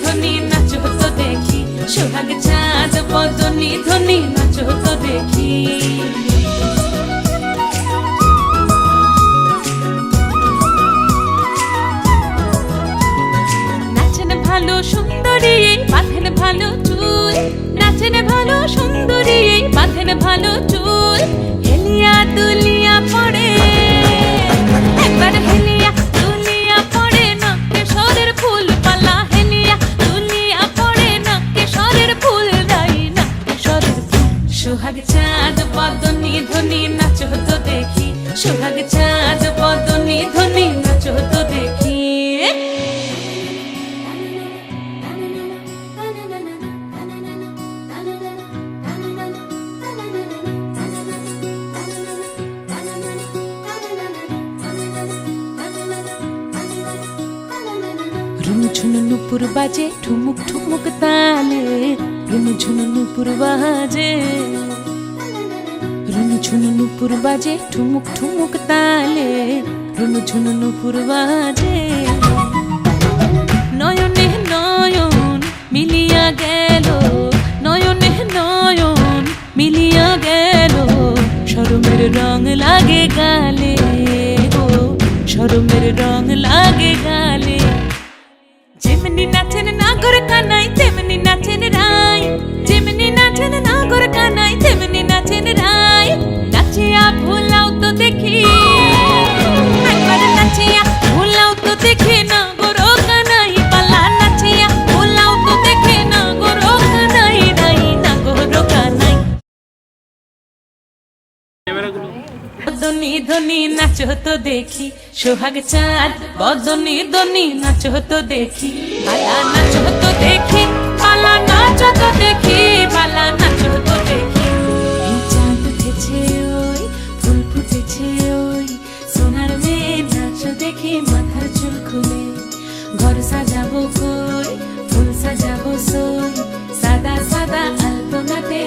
ধ্বনি নাচ হতো দেখি সোহাগ চাঁদ বদনি ধ্বনি নাচ হতো দেখি নাচেন ভালো সুন্দরী বাঁধেন ভালো চুল নাচেন ভালো সুন্দরী বাঁধেন সোহাগ চাঁদ বদনি ধ্বনি, নাচ হতো দেখি। সোহাগ চাঁদ বদনি ধ্বনি, নাচ হতো দেখি। রুমঝুনু নুপুর বাজে, ঠুমুক ঠুমুক তালে। রুমঝুনু নুপুর বাজে। রুমঝুনু নুপুর বাজে, ঠুমুক ঠুমুক তালে। রুমঝুনু নুপুর বাজে। নয়নে নয়ন মিলিয়া গেল, নয়নে নয়ন মিলিয়া গেল। শরমের রং লাগে গালে গো, শরমের রং লাগে গালে। যেমনি নাচেন নাগর কানাই তেমনি ধনি ধনি, নাচ তো দেখি। সোহাগ চাঁদ, বদনি ধনি, নাচো তো দেখি। বালা নাচো তো দেখি, বালা নাচো তো দেখি, বালা নাচো তো দেখি। চাঁদ উঠেছে ওই, ফুল ফুটেছে ওই, সোনার মেয়ে নাচ দেখি, মাথার চুল খুলে। ঘর সাজাবো কই, ফুল সাজাবো সই, সাদা সাদা আলপনাতে